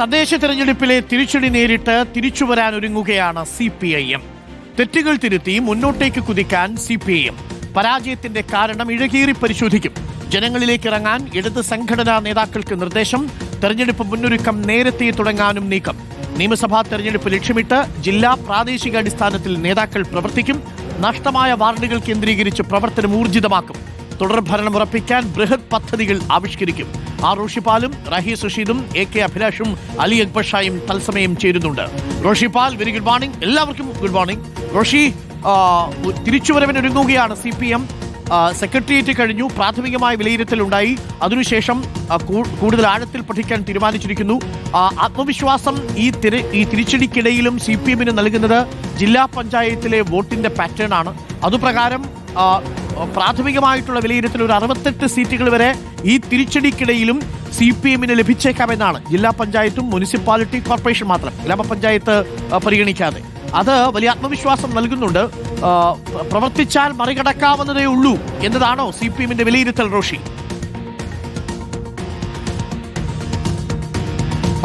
തദ്ദേശ തെരഞ്ഞെടുപ്പിലെ തിരിച്ചടി നേരിട്ട് തിരിച്ചുവരാൻ ഒരുങ്ങുകയാണ് സി പി ഐ എം. തെറ്റുകൾ തിരുത്തി മുന്നോട്ടേക്ക് കുതിക്കാൻ സി പി ഐ എം. പരാജയത്തിന്റെ കാരണം ഇഴകീറി പരിശോധിക്കും. ജനങ്ങളിലേക്ക് ഇറങ്ങാൻ ഇടത് സംഘടനാ നേതാക്കൾക്ക് നിർദ്ദേശം. തെരഞ്ഞെടുപ്പ് മുന്നൊരുക്കം നേരത്തെ തുടങ്ങാനും നീക്കം. നിയമസഭാ തെരഞ്ഞെടുപ്പ് ലക്ഷ്യമിട്ട് ജില്ലാ പ്രാദേശിക അടിസ്ഥാനത്തിൽ നേതാക്കൾ പ്രവർത്തിക്കും. നഷ്ടമായ വാർഡുകൾ കേന്ദ്രീകരിച്ച് പ്രവർത്തനം ഊർജിതമാക്കും. തുടർ ഭരണം ഉറപ്പിക്കാൻ ബൃഹത് പദ്ധതികൾ ആവിഷ്കരിക്കും. ആർ റോഷിപ്പാലും റഹി സുഷീദും എ കെ അഭിലാഷും അലി അക്ബർ ഷായും തത്സമയം ചേരുന്നുണ്ട്. റോഷിപ്പാൽ വെരി ഗുഡ് മോർണിംഗ് എല്ലാവർക്കും ഗുഡ് മോർണിംഗ് റോഷി തിരിച്ചുവരവിന് തിരിച്ചുവരവിനൊരുങ്ങുകയാണ് സി പി എം. സെക്രട്ടേറിയറ്റ് കഴിഞ്ഞു പ്രാഥമികമായ വിലയിരുത്തലുണ്ടായി. അതിനുശേഷം കൂടുതൽ ആഴത്തിൽ പഠിക്കാൻ തീരുമാനിച്ചിരിക്കുന്നു. ആത്മവിശ്വാസം ഈ തിരി ഈ തിരിച്ചടിക്കിടയിലും സി പി എമ്മിന് നൽകുന്നത് ജില്ലാ പഞ്ചായത്തിലെ വോട്ടിന്റെ പാറ്റേൺ ആണ്. അതുപ്രകാരം പ്രാഥമികമായിട്ടുള്ള വിലയിരുത്തൽ ഒരു അറുപത്തെട്ട് സീറ്റുകൾ വരെ ഈ തിരിച്ചടിക്കിടയിലും സി പി എമ്മിന് ലഭിച്ചേക്കാമെന്നാണ്. ജില്ലാ പഞ്ചായത്തും മുനിസിപ്പാലിറ്റി കോർപ്പറേഷൻ മാത്രം. ഗ്രാമപഞ്ചായത്ത് പരിഗണിക്കാതെ. അത് വലിയ ആത്മവിശ്വാസം നൽകുന്നുണ്ട്. പ്രവർത്തിച്ചാൽ മറികടക്കാവുന്നതേ ഉള്ളൂ എന്നതാണോ സി പി എമ്മിന്റെ വിലയിരുത്തൽ Roshi?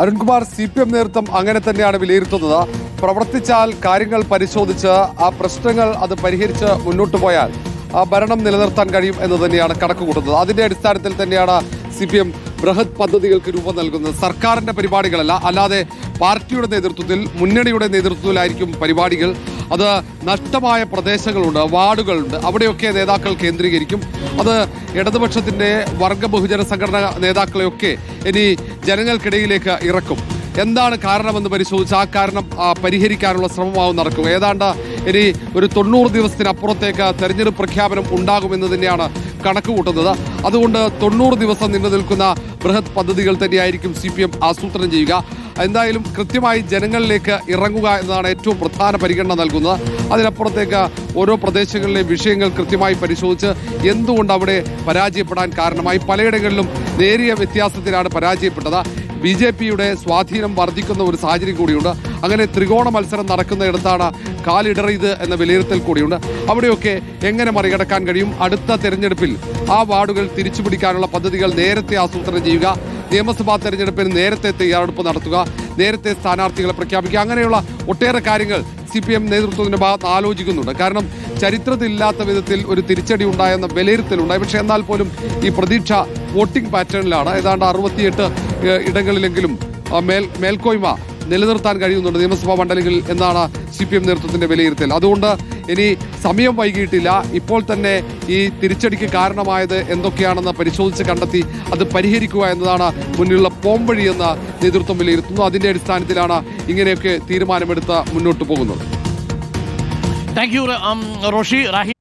Arunkumar C P M നേതൃത്വം അങ്ങനെ തന്നെയാണ് വിലയിരുത്തുന്നത്. പ്രവർത്തിച്ചാൽ കാര്യങ്ങൾ പരിശോധിച്ച് ആ പ്രശ്നങ്ങൾ അത് പരിഹരിച്ച് മുന്നോട്ട് പോയാൽ ഭരണം നിലനിർത്താൻ കഴിയും എന്ന് തന്നെയാണ് കണക്ക് കൂട്ടുന്നത് അതിന്റെ അടിസ്ഥാനത്തിൽ തന്നെയാണ് സി പി എം ബൃഹത് പദ്ധതികൾക്ക് രൂപം നൽകുന്നത്. സർക്കാരിന്റെ പരിപാടികളല്ല അല്ലാതെ പാർട്ടിയുടെ നേതൃത്വത്തിൽ മുന്നണിയുടെ നേതൃത്വത്തിലായിരിക്കും പരിപാടികൾ. അത് നഷ്ടമായ പ്രദേശങ്ങളുണ്ട് വാർഡുകളുണ്ട്. അവിടെയൊക്കെ നേതാക്കൾ കേന്ദ്രീകരിക്കും. അത് ഇടതുപക്ഷത്തിന്റെ വർഗ ബഹുജന സംഘടന നേതാക്കളെയൊക്കെ ഇനി ജനങ്ങൾക്കിടയിലേക്ക് ഇറക്കും. എന്താണ് കാരണമെന്ന് പരിശോധിച്ച് ആ കാരണം പരിഹരിക്കാനുള്ള ശ്രമമാവും നടക്കും. ഏതാണ്ട് ഇനി ഒരു തൊണ്ണൂറ് ദിവസത്തിനപ്പുറത്തേക്ക് തെരഞ്ഞെടുപ്പ് പ്രഖ്യാപനം ഉണ്ടാകുമെന്ന് തന്നെയാണ് കണക്ക് കൂട്ടുന്നത് അതുകൊണ്ട് തൊണ്ണൂറ് ദിവസം നീണ്ടു നിൽക്കുന്ന ബൃഹത് പദ്ധതികൾ തന്നെയായിരിക്കും സി പി എം ആസൂത്രണം ചെയ്യുക. എന്തായാലും കൃത്യമായി ജനങ്ങളിലേക്ക് ഇറങ്ങുക എന്നതാണ് ഏറ്റവും പ്രധാന പരിഗണന നൽകുന്നത്. അതിനപ്പുറത്തേക്ക് ഓരോ പ്രദേശങ്ങളിലെ വിഷയങ്ങൾ കൃത്യമായി പരിശോധിച്ച് എന്തുകൊണ്ട് അവിടെ പരാജയപ്പെടാൻ കാരണമായി. പലയിടങ്ങളിലും നേരിയ വ്യത്യാസത്തിലാണ് പരാജയപ്പെട്ടത്. ബി ജെ പിയുടെ സ്വാധീനം വർദ്ധിക്കുന്ന ഒരു സാഹചര്യം കൂടിയുണ്ട്. അങ്ങനെ ത്രികോണ മത്സരം നടക്കുന്നിടത്താണ് കാലിടറിയത് എന്ന വിലയിരുത്തൽ കൂടിയുണ്ട്. അവിടെയൊക്കെ എങ്ങനെ മറികടക്കാൻ കഴിയും? അടുത്ത തെരഞ്ഞെടുപ്പിൽ ആ വാർഡുകൾ തിരിച്ചുപിടിക്കാനുള്ള പദ്ധതികൾ നേരത്തെ ആസൂത്രണം ചെയ്യുക. നിയമസഭാ തെരഞ്ഞെടുപ്പിന് നേരത്തെ തയ്യാറെടുപ്പ് നടത്തുക. നേരത്തെ സ്ഥാനാർത്ഥികളെ പ്രഖ്യാപിക്കുക. അങ്ങനെയുള്ള ഒട്ടേറെ കാര്യങ്ങൾ സി പി എം നേതൃത്വത്തിന്റെ ഭാഗത്ത് ആലോചിക്കുന്നുണ്ട്. കാരണം ചരിത്രത്തിലില്ലാത്ത വിധത്തിൽ ഒരു തിരിച്ചടി ഉണ്ടായെന്ന വിലയിരുത്തലുണ്ടായി. പക്ഷേ എന്നാൽ പോലും ഈ പ്രതീക്ഷ വോട്ടിംഗ് പാറ്റേണിലാണ്. ഏതാണ്ട് അറുപത്തിയെട്ട് ഇടങ്ങളിലെങ്കിലും മേൽ മേൽക്കോയ്മ നിലനിർത്താൻ കഴിയുന്നുണ്ട് നിയമസഭാ മണ്ഡലങ്ങളിൽ എന്നാണ് സി പി എം നേതൃത്വത്തിന്റെ വിലയിരുത്തൽ. അതുകൊണ്ട് ഇനി സമയം വൈകിയിട്ടില്ല. ഇപ്പോൾ തന്നെ ഈ തിരിച്ചടിക്ക് കാരണമായത് എന്തൊക്കെയാണെന്ന് പരിശോധിച്ച് കണ്ടെത്തി അത് പരിഹരിക്കുക എന്നതാണ് മുന്നിലുള്ള പോംവഴിയെന്ന് നേതൃത്വം വിലയിരുത്തുന്നു. അതിന്റെ അടിസ്ഥാനത്തിലാണ് ഇങ്ങനെയൊക്കെ തീരുമാനമെടുത്ത് മുന്നോട്ട് പോകുന്നത്. Thank you Roshy Rahi